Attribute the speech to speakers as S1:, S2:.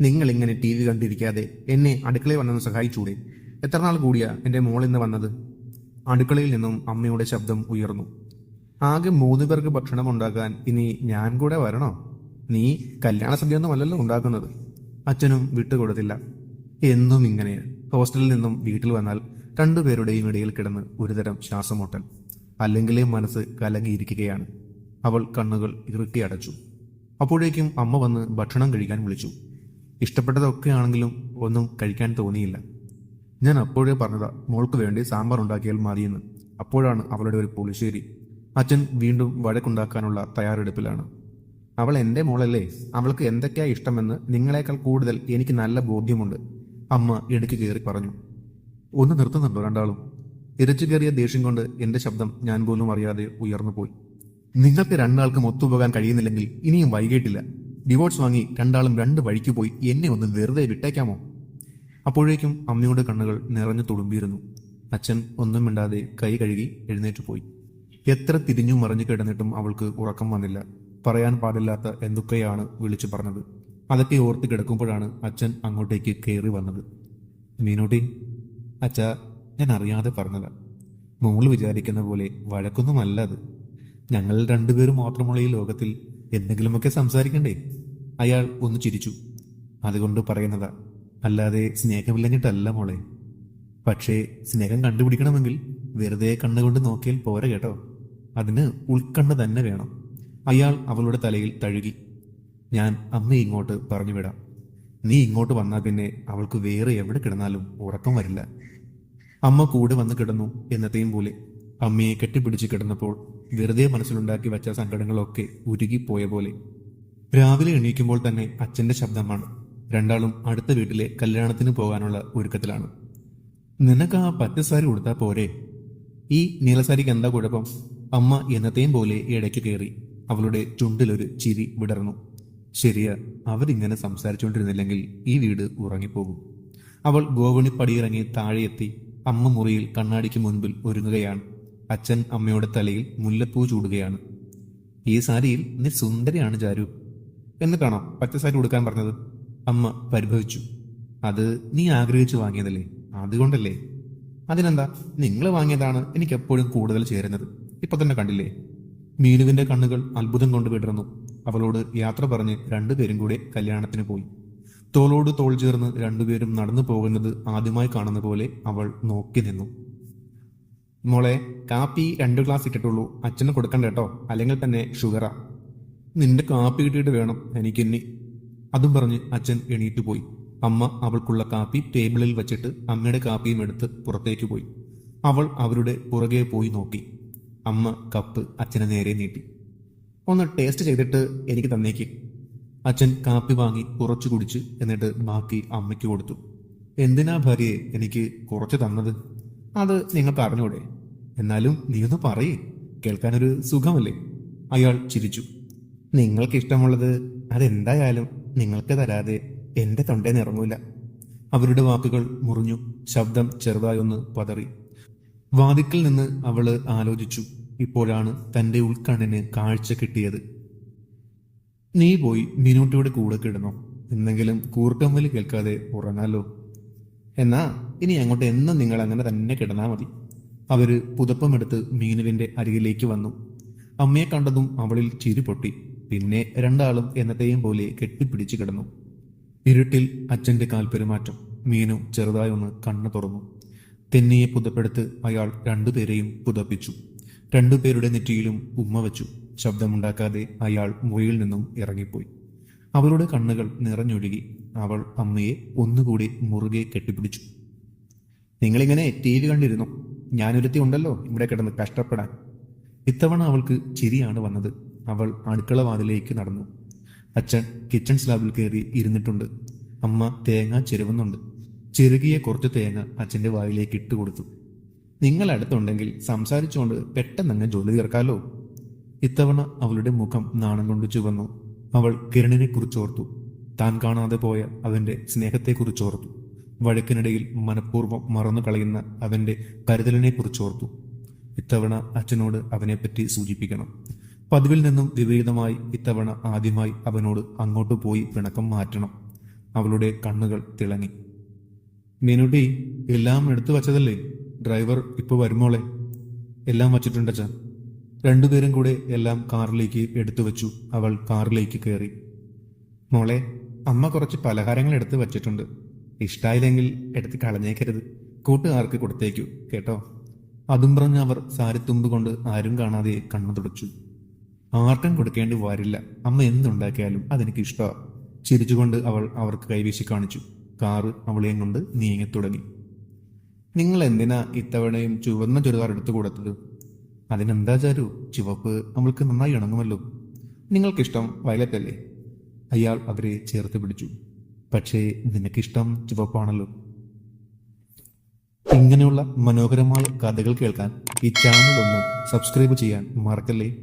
S1: നിങ്ങൾ ഇങ്ങനെ T V കണ്ടിരിക്കാതെ എന്നെ അടുക്കളയിൽ വന്നൊന്ന് സഹായിച്ചൂടെ? എത്ര നാൾ കൂടിയാ എന്റെ മോളിന്ന് വന്നത്? അടുക്കളയിൽ നിന്നും അമ്മയുടെ ശബ്ദം ഉയർന്നു. ആകെ മൂന്ന് പേർക്ക് ഭക്ഷണം ഉണ്ടാക്കാൻ ഇനി ഞാൻ കൂടെ വരണോ? നീ കല്യാണ സദ്യയൊന്നും അല്ലല്ലോ ഉണ്ടാക്കുന്നത്. അച്ഛനും വിട്ടുകൊടുത്തില്ല. എന്നും ഇങ്ങനെ ഹോസ്റ്റലിൽ നിന്നും വീട്ടിൽ വന്നാൽ രണ്ടുപേരുടെയും ഇടയിൽ കിടന്ന് ഒരുതരം ശ്വാസമുട്ടൽ. അല്ലെങ്കിലേ മനസ്സ് കലങ്ങിയിരിക്കുകയാണ്. അവൾ കണ്ണുകൾ ഇറുക്കി അടച്ചു. അപ്പോഴേക്കും അമ്മ വന്ന് ഭക്ഷണം കഴിക്കാൻ വിളിച്ചു. ഇഷ്ടപ്പെട്ടതൊക്കെ ആണെങ്കിലും ഒന്നും കഴിക്കാൻ തോന്നിയില്ല. ഞാൻ അപ്പോഴേ പറഞ്ഞതാ മോൾക്ക് വേണ്ടി സാമ്പാർ ഉണ്ടാക്കിയാൽ മതിയെന്ന്. അപ്പോഴാണ് അവളുടെ ഒരു പുളിശ്ശേരി. അച്ഛൻ വീണ്ടും വഴക്കുണ്ടാക്കാനുള്ള തയ്യാറെടുപ്പിലാണ്. അവൾ എന്റെ മോളല്ലേ അവൾക്ക് എന്തൊക്കെയാ ഇഷ്ടമെന്ന് നിങ്ങളെക്കാൾ കൂടുതൽ എനിക്ക് നല്ല ബോധ്യമുണ്ട് അമ്മ ഇടയ്ക്ക് കയറി പറഞ്ഞു. ഒന്ന് നിർത്തുന്നുണ്ടോ രണ്ടാളും? ഇരച്ചു കയറിയ ദേഷ്യം കൊണ്ട് എന്റെ ശബ്ദം ഞാൻ പോലും അറിയാതെ ഉയർന്നുപോയി. നിങ്ങൾക്ക് രണ്ടാൾക്കും ഒത്തുപോകാൻ കഴിയുന്നില്ലെങ്കിൽ ഇനിയും വൈകിട്ടില്ല. ഡിവോഴ്സ് വാങ്ങി രണ്ടാളും രണ്ട് വഴിക്ക് പോയി എന്നെ ഒന്ന് വെറുതെ വിട്ടേക്കാമോ? അപ്പോഴേക്കും അമ്മയുടെ കണ്ണുകൾ നിറഞ്ഞു തുളുമ്പിയിരുന്നു. അച്ഛൻ ഒന്നും മിണ്ടാതെ കൈ കഴുകി എഴുന്നേറ്റ് പോയി. എത്ര തിരിഞ്ഞു മറിഞ്ഞു കിടന്നിട്ടും അവൾക്ക് ഉറക്കം വന്നില്ല. പറയാൻ പാടില്ലാത്ത എന്തൊക്കെയാണ് വിളിച്ചു പറഞ്ഞത്. അതൊക്കെ ഓർത്ത് കിടക്കുമ്പോഴാണ് അച്ഛൻ അങ്ങോട്ടേക്ക് കയറി വന്നത്. മീനോട്ടി അച്ഛ ഞാൻ അറിയാതെ പറഞ്ഞതാ. മോൾ വിചാരിക്കുന്ന പോലെ വഴക്കൊന്നുമല്ല അത്. ഞങ്ങൾ രണ്ടുപേരും മാത്രമുള്ള ഈ ലോകത്തിൽ എന്തെങ്കിലുമൊക്കെ സംസാരിക്കണ്ടേ? അയാൾ ഒന്ന് ചിരിച്ചു. അതുകൊണ്ട് പറയുന്നതാ അല്ലാതെ സ്നേഹമില്ലഞ്ഞിട്ടല്ല മോളെ. പക്ഷേ സ്നേഹം കണ്ടുപിടിക്കണമെങ്കിൽ വെറുതെ കണ്ണുകൊണ്ട് നോക്കിയാൽ പോരാ കേട്ടോ. അതിന് ഉൾക്കണ്ണ് തന്നെ വേണം. അയാൾ അവളുടെ തലയിൽ തഴുകി. ഞാൻ അമ്മ ഇങ്ങോട്ട് പറഞ്ഞു വിടാം നീ ഇങ്ങോട്ട് വന്നാൽ പിന്നെ അവൾക്ക് വേറെ എവിടെ കിടന്നാലും ഉറക്കം വരില്ല. അമ്മ കൂടെ വന്ന് കിടന്നു എന്നത്തെയും പോലെ. അമ്മയെ കെട്ടിപ്പിടിച്ച് കിടന്നപ്പോൾ വെറുതെ മനസ്സിലുണ്ടാക്കി വെച്ച സങ്കടങ്ങളൊക്കെ ഉരുകിപ്പോയ പോലെ. രാവിലെ എണീക്കുമ്പോൾ തന്നെ അച്ഛന്റെ ശബ്ദമാണ്. രണ്ടാളും അടുത്ത വീട്ടിലെ കല്യാണത്തിന് പോകാനുള്ള ഒരുക്കത്തിലാണ്. നിനക്ക് ആ പച്ചസാരി കൊടുത്താൽ പോരെ? ഈ നീലസാരിക്ക് എന്താ കുഴപ്പം? അമ്മ എന്നത്തെയും പോലെ ഇടയ്ക്ക് കയറി അവളുടെ ചുണ്ടിലൊരു ചിരി വിടർന്നു. ശരിയാ അവരിങ്ങനെ സംസാരിച്ചുകൊണ്ടിരുന്നില്ലെങ്കിൽ ഈ വീട് ഉറങ്ങിപ്പോകും. അവൾ ഗോവണി പടിയിറങ്ങി താഴെയെത്തി അമ്മ മുറിയിൽ കണ്ണാടിക്ക് മുൻപിൽ ഒരുങ്ങുകയാണ്. അച്ഛൻ അമ്മയുടെ തലയിൽ മുല്ലപ്പൂ ചൂടുകയാണ്. ഈ സാരിയിൽ നീ സുന്ദരിയാണ് ചാരു എന്ന് കാണാം പച്ച സാരി കൊടുക്കാൻ പറഞ്ഞത്? അമ്മ പരിഭവിച്ചു. അത് നീ ആഗ്രഹിച്ചു വാങ്ങിയതല്ലേ? അതുകൊണ്ടല്ലേ? അതിനെന്താ? നിങ്ങൾ വാങ്ങിയതാണ് എനിക്ക് എപ്പോഴും കൂടുതൽ ചേരുന്നത്. ഇപ്പൊ തന്നെ കണ്ടില്ലേ? മീനുവിന്റെ കണ്ണുകൾ അത്ഭുതം കൊണ്ട് വിടർന്നു. അവളോട് യാത്ര പറഞ്ഞ് രണ്ടുപേരും കൂടെ കല്യാണത്തിന് പോയി. തോളോട് തോൾ ചേർന്ന് രണ്ടുപേരും നടന്നു പോകുന്നത് ആദ്യമായി കാണുന്ന പോലെ അവൾ നോക്കി നിന്നു. മോളെ കാപ്പി രണ്ട് ഗ്ലാസ് ഇട്ടിട്ടുള്ളൂ. അച്ഛന് കൊടുക്കണ്ട കേട്ടോ. അല്ലെങ്കിൽ തന്നെ ഷുഗറാ. നിന്റെ കാപ്പി കിട്ടിയിട്ട് വേണം എനിക്കിന്നി. അതും പറഞ്ഞ് അച്ഛൻ എണീറ്റ് പോയി. അമ്മ അവൾക്കുള്ള കാപ്പി ടേബിളിൽ വച്ചിട്ട് അമ്മയുടെ കാപ്പിയും എടുത്ത് പുറത്തേക്ക് പോയി. അവൾ അവരുടെ പുറകെ പോയി നോക്കി. അമ്മ കപ്പ് അച്ഛനെ നേരെ നീട്ടി. ഒന്ന് ടേസ്റ്റ് ചെയ്തിട്ട് എനിക്ക് തന്നേക്ക്. അച്ഛൻ കാപ്പി വാങ്ങി കുറച്ചു കുടിച്ച് എന്നിട്ട് ബാക്കി അമ്മയ്ക്ക് കൊടുത്തു. എന്തിനാ ഭാര്യയെ എനിക്ക് കുറച്ച് തന്നത്? അത് നിങ്ങൾക്ക് അറിഞ്ഞൂടെ? എന്നാലും നീ ഒന്ന് പറയേ. കേൾക്കാനൊരു സുഖമല്ലേ? അയാൾ ചിരിച്ചു. നിങ്ങൾക്ക് ഇഷ്ടമുള്ളത് അതെന്തായാലും നിങ്ങൾക്ക് തരാതെ എന്റെ തൊണ്ടയിൽ നിറങ്ങൂല. അവരുടെ വാക്കുകൾ മുറിഞ്ഞു. ശബ്ദം ചെറുതായൊന്ന് പതറി. വാതിക്കൽ നിന്ന് അവൾ ആലോചിച്ചു. ഇപ്പോഴാണ് തന്റെ ഉൾക്കണ്ണിന് കാഴ്ച കിട്ടിയത്. നീ പോയി മിനൂട്ടിയുടെ കൂടെ കിടന്നോ. എന്തെങ്കിലും കൂർക്കമ്പലി കേൾക്കാതെ ഉറങ്ങാലോ. എന്നാ ഇനി അങ്ങോട്ട് എന്നും നിങ്ങൾ അങ്ങനെ തന്നെ കിടന്നാ മതി. അവർ പുതപ്പമെടുത്ത് മീനുവിന്റെ അരികിലേക്ക് വന്നു. അമ്മയെ കണ്ടതും അവളിൽ ചിരി പൊട്ടി. പിന്നെ രണ്ടാളും എന്നത്തെയും പോലെ കെട്ടിപ്പിടിച്ചു കിടന്നു. ഇരുട്ടിൽ അച്ഛന്റെ കാൽ പെരുമാറ്റം. മീനു ചെറുതായി ഒന്ന് കണ്ണു തുറന്നു. തെന്നിയെ പുതപ്പെടുത്ത് അയാൾ രണ്ടുപേരെയും പുതപ്പിച്ചു. രണ്ടുപേരുടെ നെറ്റിയിലും ഉമ്മ വച്ചു. ശബ്ദമുണ്ടാക്കാതെ അയാൾ മുയിൽ നിന്നും ഇറങ്ങിപ്പോയി. അവളുടെ കണ്ണുകൾ നിറഞ്ഞൊഴുകി. അവൾ അമ്മയെ ഒന്നുകൂടി മുറുകെ കെട്ടിപ്പിടിച്ചു. നിങ്ങളിങ്ങനെ ടി വി കണ്ടിരുന്നു. ഞാനൊരുത്തി ഉണ്ടല്ലോ ഇവിടെ കിടന്ന് കഷ്ടപ്പെടാൻ. ഇത്തവണ അവൾക്ക് ചിരിയാണ് വന്നത്. അവൾ അടുക്കള വാതിലേക്ക് നടന്നു. അച്ഛൻ കിച്ചൺ സ്ലാബിൽ കയറി ഇരുന്നിട്ടുണ്ട്. അമ്മ തേങ്ങ ചെരുവുന്നുണ്ട്. ചെറുകിയ കുറച്ച് തേങ്ങ അച്ഛന്റെ വായിലേക്ക് ഇട്ട് കൊടുത്തു. നിങ്ങൾ അടുത്തുണ്ടെങ്കിൽ സംസാരിച്ചുകൊണ്ട് പെട്ടെന്നങ്ങ് ജോലി തീർക്കാലോ? ഇത്തവണ അവളുടെ മുഖം നാണം കൊണ്ട് ചുവന്നു. അവൾ കിരണിനെ കുറിച്ചോർത്തു താൻ കാണാതെ പോയ അവന്റെ സ്നേഹത്തെക്കുറിച്ചോർത്തു വഴക്കിനിടയിൽ മനഃപൂർവം മറന്നു കളയുന്ന അവന്റെ കരുതലിനെ കുറിച്ചോർത്തു ഇത്തവണ അച്ഛനോട് അവനെപ്പറ്റി സൂചിപ്പിക്കണം. പതിവിൽ നിന്നും വിപരീതമായി ഇത്തവണ ആദ്യമായി അവനോട് അങ്ങോട്ട് പോയി പിണക്കം മാറ്റണം. അവളുടെ കണ്ണുകൾ തിളങ്ങി. മീനുട്ടി എല്ലാം എടുത്തു വച്ചതല്ലേ? ഡ്രൈവർ ഇപ്പോൾ വരുമോളെ? എല്ലാം വച്ചിട്ടുണ്ട് അച്ഛൻ രണ്ടുപേരും കൂടെ എല്ലാം കാറിലേക്ക് എടുത്തു വെച്ചു. അവൾ കാറിലേക്ക് കയറി. മോളെ അമ്മ കുറച്ച് പലഹാരങ്ങൾ എടുത്തു വച്ചിട്ടുണ്ട്. ഇഷ്ടായില്ലെങ്കിൽ എടുത്ത് കളഞ്ഞേക്കരുത്. കൂട്ടുകാർക്ക് കൊടുത്തേക്കു കേട്ടോ? അതും പറഞ്ഞ് അവർ സാരിത്തുമ്പ് കൊണ്ട് ആരും കാണാതെ കണ്ണു തുടച്ചു. ആർക്കും കൊടുക്കേണ്ടി വരില്ല. അമ്മ എന്തുണ്ടാക്കിയാലും അതെനിക്ക് ഇഷ്ടമാണ് ചിരിച്ചുകൊണ്ട് അവൾ അവർക്ക് കൈവീശി കാണിച്ചു. കാറ് അവളെയും കൊണ്ട് നീങ്ങി തുടങ്ങി. നിങ്ങൾ എന്തിനാ ഇത്തവണയും ചുവന്ന ചുരിദാർ എടുത്തു കൊടുത്തത്? അതിനെന്താ ചാരു? ചുവപ്പ് അവൾക്ക് നന്നായി ഇണങ്ങുമല്ലോ. നിങ്ങൾക്കിഷ്ടം വയലറ്റ് അല്ലേ അയാൾ അവരെ ചേർത്ത് പിടിച്ചു. പക്ഷേ നിനക്കിഷ്ടം ചുവപ്പാണല്ലോ. ഇങ്ങനെയുള്ള മനോഹരമായ കഥകൾ കേൾക്കാൻ ഈ ചാനൽ ഒന്ന് സബ്സ്ക്രൈബ് ചെയ്യാൻ മറക്കല്ലേ?